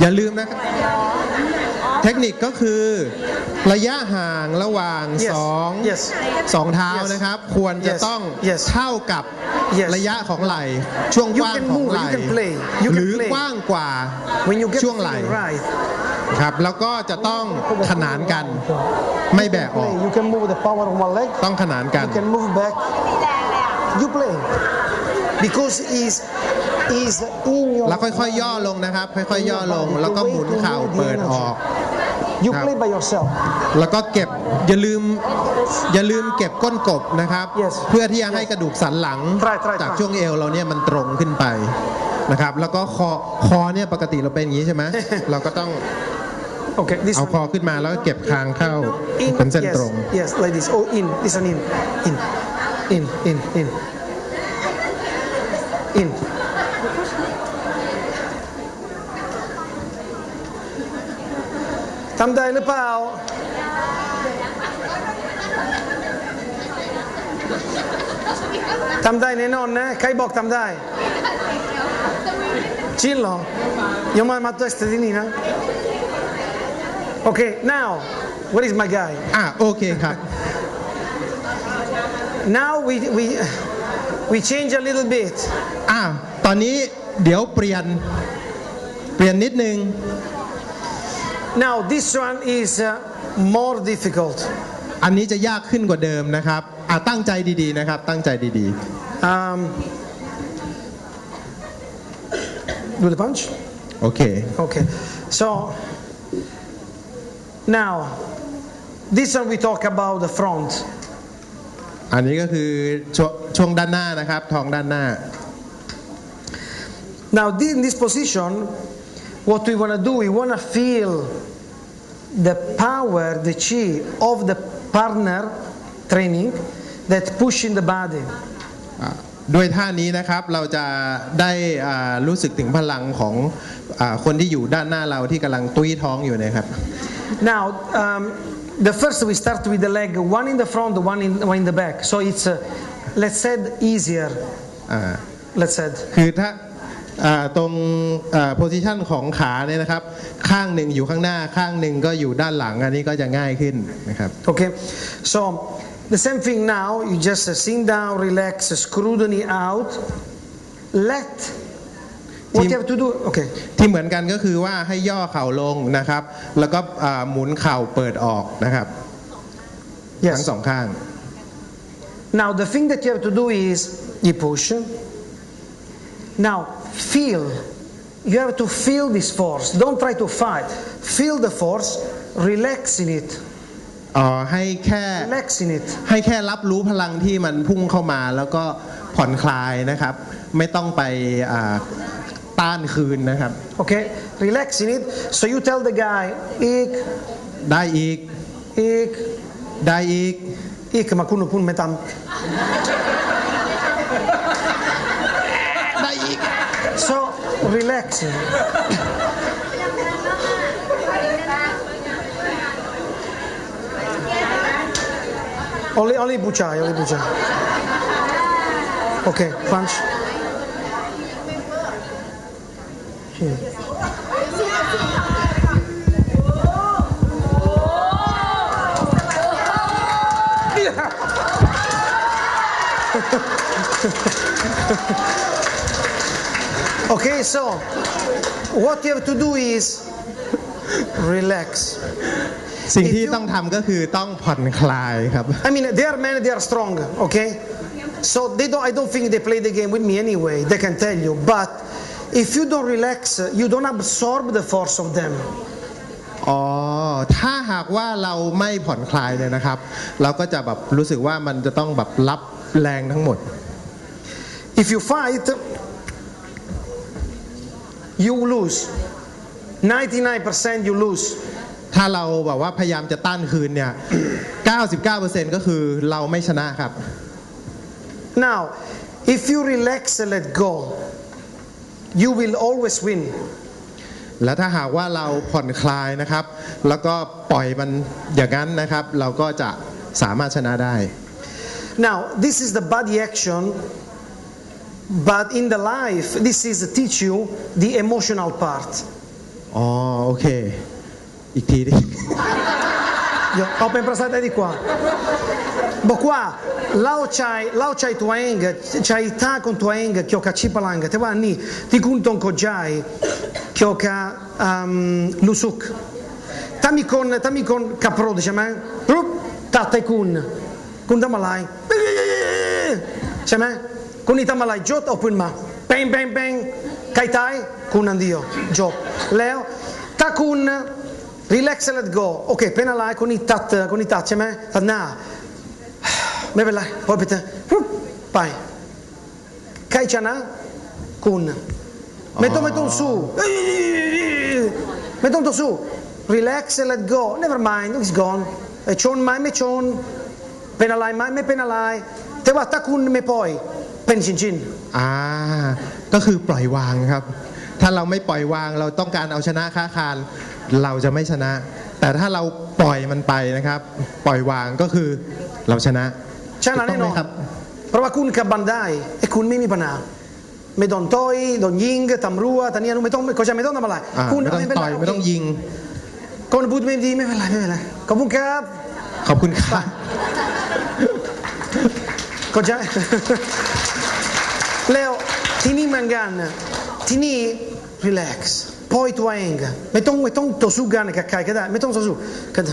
อย่าลืมนะครับเทคนิคก็คือระยะห่างระหว่าง Yes. สอง Yes. สองเท้า Yes. นะครับ ควรจะ Yes. ต้อง Yes. เท่ากับ Yes. ระยะของไหล่ ช่วง You กว้าง can ของ move, ไหล่ you can play, you can หรือ play. กว้างกว่า When you get ช่วงไหล่ feeling right, ครับแล้วก็จะต้องขนานกันไม่แบกออก play. You can move the power of one leg. ต้องขนานกัน You can move back. You play because is is in your. แล้วค่อยๆย่อลงนะครับ ค่อยๆย่อลง แล้วก็หมุนเข่าเปิดออก You Now- play by yourself. แล้วก็เก็บอย่าลืมอย่าลืมเก็บก้นกบนะครับ Yes. เพื่อที่จะให้กระดูกสันหลัง Try, try, จาก try. ช่วงเอวเราเนี่ยมันตรงขึ้นไปนะครับ แล้วก็คอคอเนี่ยปกติเราเป็นอย่างนี้ใช่ไหม เราก็ต้อง Okay, this เอา one. คอขึ้นมาแล้วก็เก็บคางเข้า In, เป็นเส้น yes, ตรง yes, like this. Oh, in. This one in, in, in, in, in, in. ทำได้หรือเปล่า ทำได้แน่นอนนะ ใครบอกทำได้ จริงเหรอยังมามาตัวสตีนี่นะ Okay, now, where is my guy? อะโอเคครับ Now we, we, we change a little bit. อะตอนนี้เดี๋ยวเปลี่ยน เปลี่ยนนิดนึง Now, this one is uh, more difficult. อันนี้จะยากขึ้นกว่าเดิมนะครับอะตั้งใจดีๆนะครับ ตั้งใจดี Um, do the punch? ๆ โอเค Okay. So, now, this one we talk about the front. อันนี้ก็คือช่วงช่วงด้านหน้านะครับ ท้องด้านหน้า Now, thi- in this position, what we want to do, we want to feel the power, the chi of the partner training that pushing the body. อ่าด้วยท่านี้นะครับเราจะได้อ่ารู้สึกถึงพลังของอาคนที่อยู่ด้านหน้าเราที่กำลังตุ้ยท้องอยู่นะครับ Now, um, the first we start with the leg, one in the front, one in, one in the back. So it's, uh, let's say, easier. อ่า Let's say. คือถ้าอ่า ตรงโพซิชันของขาเนี่ยนะครับ ข้างหนึ่งอยู่ข้างหน้าข้างหนึ่งก็อยู่ด้านหลังอันนี้ก็จะง่ายขึ้นนะครับ Okay. So the same thing now. You just uh, sink down, relax, screw the knee out. Let. What Team- you have to do? Okay. ที่เหมือนกันก็คือว่าให้ย่อเข่าลงนะครับ แล้วก็อ่าหมุนเข่าเปิดออกนะครับทั้ง Yes. สองข้าง Now the thing that you have to do is you push. Now feel. You have to feel this force. Don't try to fight. Feel the force. Relax in it. อ๋อให้แค่ Relax in it. ให้แค่รับรู้พลังที่มันพุ่งเข้ามาแล้วก็ผ่อนคลายนะครับ ไม่ต้องไปอ่าต้านคืนนะครับ Okay. Relax in it. So you tell the guy, ik, ได้อีก ik, ได้อีก ik, ma kun pun metam. So relax. Only, only buchai, only buchai. Okay, punch. Here. Okay, so what you have to do is relax. สิ่งที่ต้องทำก็คือต้องผ่อนคลายครับ I mean, they are men, they are strong, okay? So they don't. I don't think they play the game with me anyway. They can tell you. But if you don't relax, you don't absorb the force of them. อ๋อ ถ้าหากว่าเราไม่ผ่อนคลายเนี่ยนะครับ เราก็จะแบบรู้สึกว่ามันจะต้องแบบรับแรงทั้งหมด If you fight, you lose. 99% you lose. ถ้าเราแบบว่าพยายามจะต้านคืนเนี่ย 99%ก็คือเราไม่ชนะครับ Now, if you relax and let go, you will always win. และถ้าหากว่าเราผ่อนคลายนะครับ แล้วก็ปล่อยมันอย่างนั้นนะครับ เราก็จะสามารถชนะได้ Now, this is the body action, but in the life, this is to teach you the emotional part. อ๋อโอเค อีกทีดิ Io ho ben prestato di qua. Bo qua, lao chai, lao chai tuaeng, chai ta con tuaeng, kyo ka chipalang, te wa ni, ti kun ton ko jai, kyo ka um, lusuk. Tami con, tami con kapro, diciamo, rup, ta te kun, kun tamalai, diciamo, Kun i tamalai jot open ma, bang bang bang, kai tai, kun andio, jot. Leo, ta kun, relax and let go โอเคเป็นอะไรคนนี้ตัดคนนี้ตัดใช่ไหมตัดหน้าไม่เป็นไรพอไปเถอะปุ๊บไปใครชนะคุณไม่ต้องไม่ต้องสู้ไม่ต้องต่อสู้ relax and let go never mind it's gone ไอ้ชนไหมไม่ชนเป็น อะไรไหมไม่เป็นอะไรแต่ว่าถ้าคุณไม่ปล่อยเป็นชินชินอ่า ก็คือปล่อยวางครับ ถ้าเราไม่ปล่อยวางเราต้องการเอาชนะค้าคาร เราจะไม่ชนะ แต่ถ้าเราปล่อยมันไปนะครับ ปล่อยวางก็คือเราชนะชนะแน่นอนถูกต้องไหมครับเพราะว่าคุณกับบันได้ไอ้คุณไม่มีปัญหาไม่โดนต่อยโดนยิงตำรวจตอนนี้ไม่ต้องก็จะไม่ต้องทำอะไรอ่าคุณไม่ต้องเป็นต่อยไรไม่ต้องยิงคนพูดไม่ดีไม่เป็นไรไม่เป็นไรขอบคุณครับ ขอบคุณครับก็จะ แล้วที่นี่เหมือนกันที่นี่ relax ปล่อยตัวเองไม่ต้องไม่ต้องต่อสู้กันกับใครก็ได้ ไม่ต้องต่อสู้กัน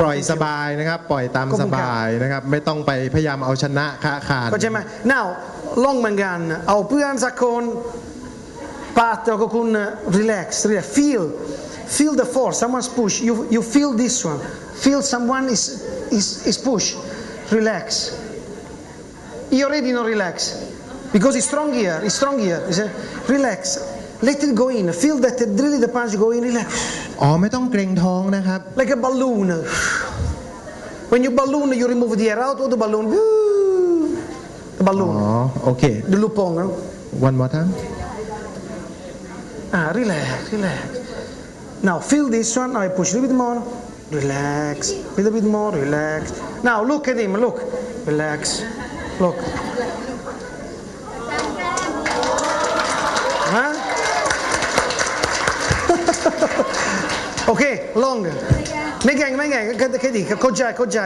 ปล่อยสบายนะครับ ปล่อยตามขอบสคุณครับบายนะครับ ไม่ต้องไปพยายามเอาชนะค้าคารก็ใช่ไหม now ลองเหมือนกันเอาเพื่อนสักคนปาดแล้วก็คุณ relax relax feel feel the force someone's push you you feel this one feel someone is is is push relax he already not relax because he's strong here he's strong here he said, relax let it go in feel that really the punch go in relax อ๋อ ไม่ต้องเกรงท้องนะครับ like a balloon when you balloon you remove the air out of the balloon the อ๋ balloon อ โอเค the lupong no? one more time Ah, relax, relax. Now feel this one. Now I push a little bit more. Relax. A little bit more. Relax. Now look at him. Look. Relax. Look. Okay, long. ไม่เก่งไม่เก่งแค่แค่ดีเข้าใจเข้าใจ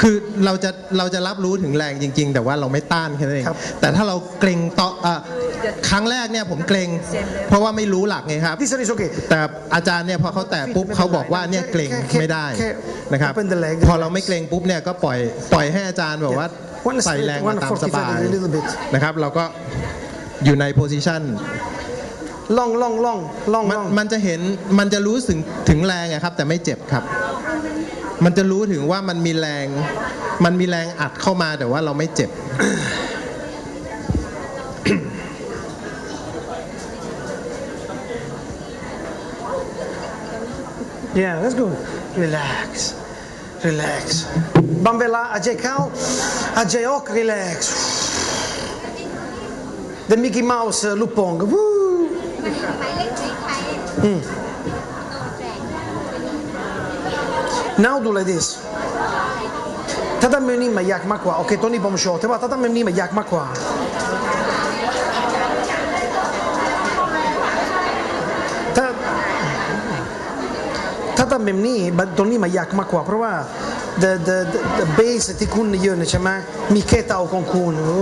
คือเราจะเราจะรับรู้ถึงแรงจริง ๆ แต่ว่าเราไม่ต้านแค่นั้นเองครับแต่ถ้าเราเกรงต่ออะครั้งแรกเนี่ยผมเกรง เพราะว่าไม่รู้หลักไงครับ This one is okay. แต่อาจารย์เนี่ยพอเขาแตะปุ๊บเขาบอกว่าเนี่ยเกรงแค่แค่ไม่ได้แค่นะครับ open the leg พอเราไม่เกรงปุ๊บเนี่ยก็ปล่อยปล่อยให้อาจารย์แบบว่า One is ใส่แรงมา one ตามสบาย forty-five, a little bit นะครับ เราก็อยู่ในโพซิชัน Long, long, long, long, มัน long. มันจะเห็นมันจะรู้ถึงถึงแรงอะครับ แต่ไม่เจ็บครับ มันจะรู้ถึงว่ามันมีแรง มันมีแรงอัดเข้ามาแต่ว่าเราไม่เจ็บ Yeah, that's good. Relax. Relax. Bambela, Ajay Cow, Ajay Ok, relax. The Mickey Mouse uh, Lupong. Woo. หมายเลขสีไทย Now do like this. ถ้าทำแบบนี้มันยากมากกว่าโอเคตัวนี้ผมชอบแต่ว่าถ้าทำแบบนี้มันยากมากกว่า ถ้าถ้าทำแบบนี้มันตัวนี้มันยากมากกว่าเพราะว่า the the the, the base ที่คุณยืนใช่ไหมมีแค่เตาของคุณโอ้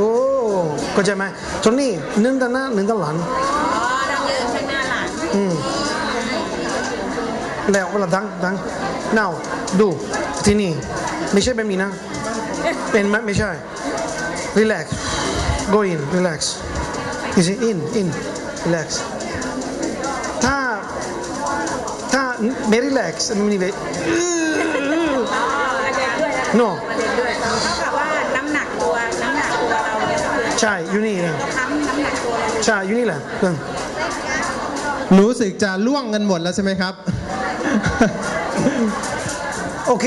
ก็ใช่ไหมตัวนี้หนึ่งด้านหน้าหนึ่งด้านหลังอ๋อต้อง แล้วเวลาดังดัง now ดูที่นี่ไม่ใช่แบบนี้นะเป็นไหมไม่ใช่ relax go in relax you see in in relax ถ้าถ้าไม่ relax มันมีแบบ no เท่ากับว่าน้ำหนักตัวน้ำหนักตัวเราเนี่ยก็คือใช่อยู่นี่เองค้ำน้ำหนักตัวเราใช่อยู่นี่แหละเพื่อนรู้สึกจะล่วงกันหมดแล้วใช่ไหมครับ โอเค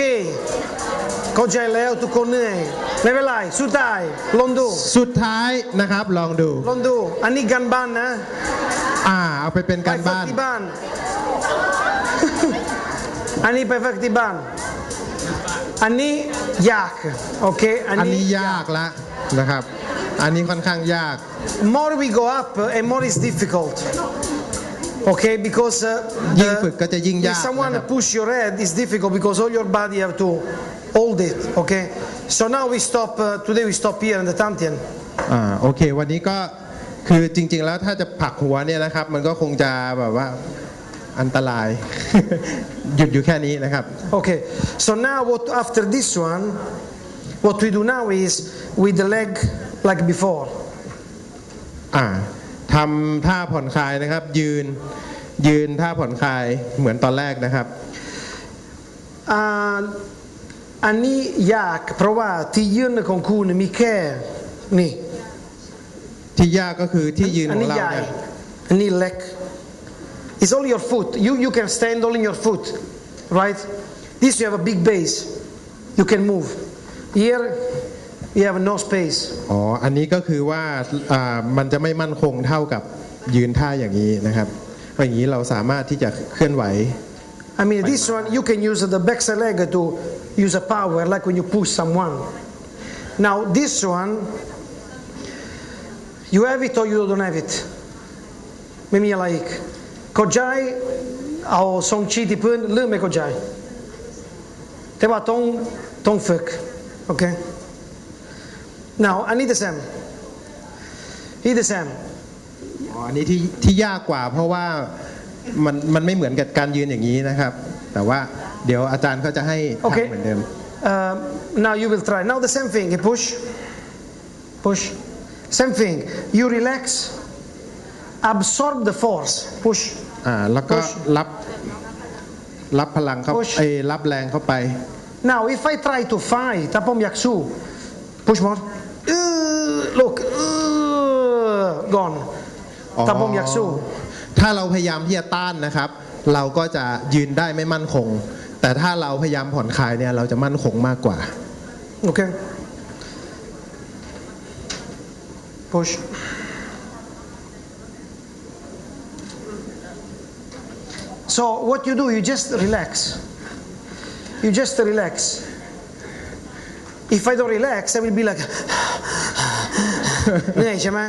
เข้าใจแล้วทุกคนเหนื่อยไม่เป็นไรสุดท้ายลองดูสุดท้ายนะครับลองดู ลองดู อันนี้กันบ้านนะ อ่า เอาไปเป็นการบ้าน ไปฝึที่บ้าน อันนี้ไปฝึกที่บ้าน อันนี้ยาก โอเค อันอันนี้นี้ยากละนะครับ อันนี้ค่อนข้างยาก more we go up and more is difficult Okay, because uh, ยิ่งฝึกก็จะยิ่ง if ยาก someone นะครับ push your head, it's difficult because all your body have to hold it. Okay, so now we stop. Uh, today we stop here in the Tantian. อ่าโอเค วันนี้ก็คือจริง ๆ แล้วถ้าจะผลักหัวเนี่ยนะครับ มันก็คงจะแบบว่าอันตราย หยุดอยู่แค่นี้นะครับ Okay, so now what after this one, what we do now is with the leg like before. อ่า ทำท่าผ่อนคลายนะครับ ยืนยืนท่าผ่อนคลายเหมือนตอนแรกนะครับอ่าอันนี้ยากเพราะว่าที่ยืนของคุณมีแค่นี่ที่ยากก็คือที่ยืนอัขนองนี้เราใหญ่เนี่ยอันนี้เล็ก It's only your foot you you can stand only in your foot right this you have a big base you can move here you have no space อ๋อ อันนี้ก็คือว่าอ่ามันจะไม่มั่นคงเท่ากับยืนท่าอย่างนี้นะครับเพราะอย่างนี้เราสามารถที่จะเคลื่อนไหว I mean this one you can use the backside leg to use a power like when you push someone now this one you have it or you don't have it ไม่มีอะไรอีกเข้าใจเอาทรงชี้ที่พื้นหรือไม่เข้าใจแต่ว่าต้องต้องฝึกโอเค now I need the same need the same อ๋ออันนี้ที่ที่ยากกว่าเพราะว่ามันมันไม่เหมือนกับการยืนอย่างนี้นะครับ แต่ว่าเดี๋ยวอาจารย์เขาจะให้โอเคทำเหมือนเดิม Uh, now you will try. Now the same thing. You push, push. Same thing. You relax. Absorb the force. Push. อ่าแล้วก็ Push รับรับพลังเข้า Push เอยรับแรงเข้าไป Now if I try to fight, tapom yaksu. Push more. Uh, look. Uh, gone. อ๋อ Tapom yaksu. ถ้าเราพยายามที่จะต้านนะครับ เราก็จะยืนได้ไม่มั่นคง แต่ถ้าเราพยายามผ่อนคลายเนี่ยเราจะมั่นคงมากกว่า Okay. Push. So what you do, you just relax. You just relax. If I don't relax, I will be like, เหนื่อยใช่ไหม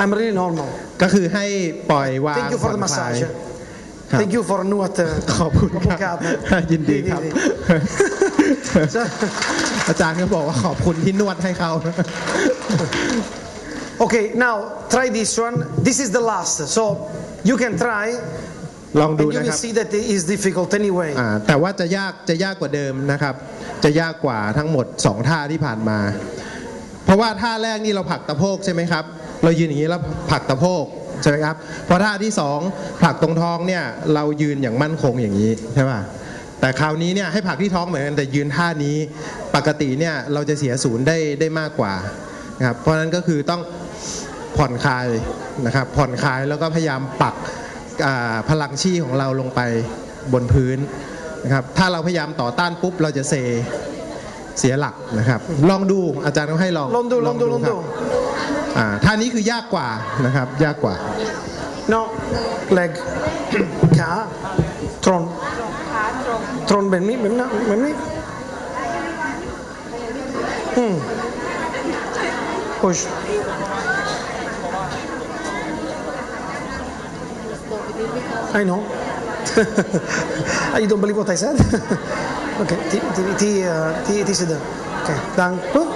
I'm really normal. ก็คือให้ปล่อยวาง Thank you ผ่ for อน the คลาย massage. ครับ Thank you for นวดขอบคุณครับ ยินดีครับ So, อาจารย์ก็บอกว่าขอบคุณที่นวดให้เขา okay, now try this one. This is the last. So you can try. ลองดู And you นะค will รับ see that it is difficult anyway. อ่าแต่ว่าจะยากจะยากกว่าเดิมนะครับ จะยากกว่าทั้งหมด 2 ท่าที่ผ่านมา เพราะว่าท่าแรกนี่เราผลักตะโพกใช่ไหมครับ เรายืนอย่างนี้แล้วผลักตะโพกใช่ไหมครับพอท่าที่สองผลักตรงท้องเนี่ยเรายืนอย่างมั่นคงอย่างนี้ใช่ป่ะแต่คราวนี้เนี่ยให้ผลักที่ท้องเหมือนกันแต่ยืนท่านี้ปกติเนี่ยเราจะเสียศูนย์ได้ได้มากกว่านะครับเพราะฉะนั้นก็คือต้องผ่อนคลายนะครับผ่อนคลายแล้วก็พยายามปักพลังชีของเราลงไปบนพื้นนะครับถ้าเราพยายามต่อต้านปุ๊บเราจะเซ เสียหลักนะครับ ลองดูอาจารย์ก็ให้ลองลองดูลองดูลองคดูรับอ่าท่านี้คือยากกว่านะครับ ยากกว่า No, leg, ขาตรงตรงแบบนี้แบบนั้นแบบนี้อืม push I know you don't believe what I said okay ที่ที่ที่เอ่อที่ที่ sit down okay ดังปุ๊บ